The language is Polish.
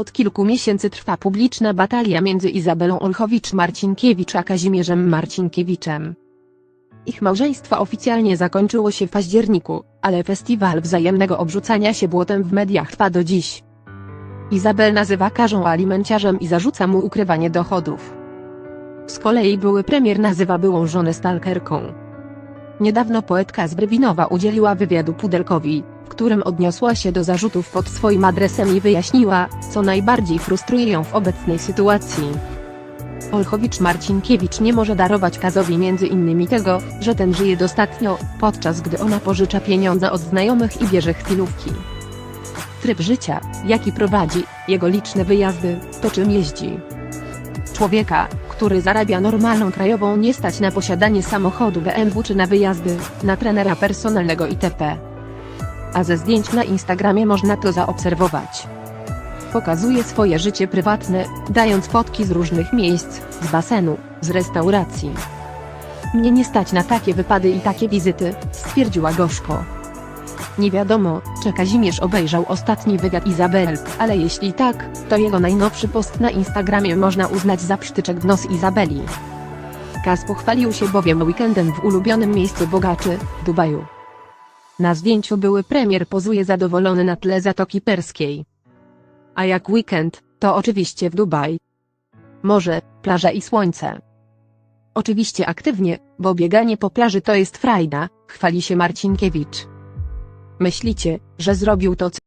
Od kilku miesięcy trwa publiczna batalia między Izabelą Olchowicz-Marcinkiewicz a Kazimierzem Marcinkiewiczem. Ich małżeństwo oficjalnie zakończyło się w październiku, ale festiwal wzajemnego obrzucania się błotem w mediach trwa do dziś. Izabel nazywa Karzą alimenciarzem i zarzuca mu ukrywanie dochodów. Z kolei były premier nazywa byłą żonę stalkerką. Niedawno poetka z Brywinowa udzieliła wywiadu Pudelkowi, w którym odniosła się do zarzutów pod swoim adresem i wyjaśniła, co najbardziej frustruje ją w obecnej sytuacji. Olchowicz-Marcinkiewicz nie może darować Kazowi między innymi tego, że ten żyje dostatnio, podczas gdy ona pożycza pieniądze od znajomych i bierze chwilówki. Tryb życia, jaki prowadzi, jego liczne wyjazdy, to czym jeździ. Człowieka, który zarabia normalną krajową nie stać na posiadanie samochodu BMW czy na wyjazdy, na trenera personalnego itp. A ze zdjęć na Instagramie można to zaobserwować. Pokazuje swoje życie prywatne, dając fotki z różnych miejsc, z basenu, z restauracji. Mnie nie stać na takie wypady i takie wizyty, stwierdziła gorzko. Nie wiadomo, czy Kazimierz obejrzał ostatni wywiad Izabel, ale jeśli tak, to jego najnowszy post na Instagramie można uznać za psztyczek w nos Izabeli. Kaz pochwalił się bowiem weekendem w ulubionym miejscu bogaczy, Dubaju. Na zdjęciu były premier pozuje zadowolony na tle Zatoki Perskiej. A jak weekend, to oczywiście w Dubaj. Morze, plaża i słońce. Oczywiście aktywnie, bo bieganie po plaży to jest frajda, chwali się Marcinkiewicz. Myślicie, że zrobił to co...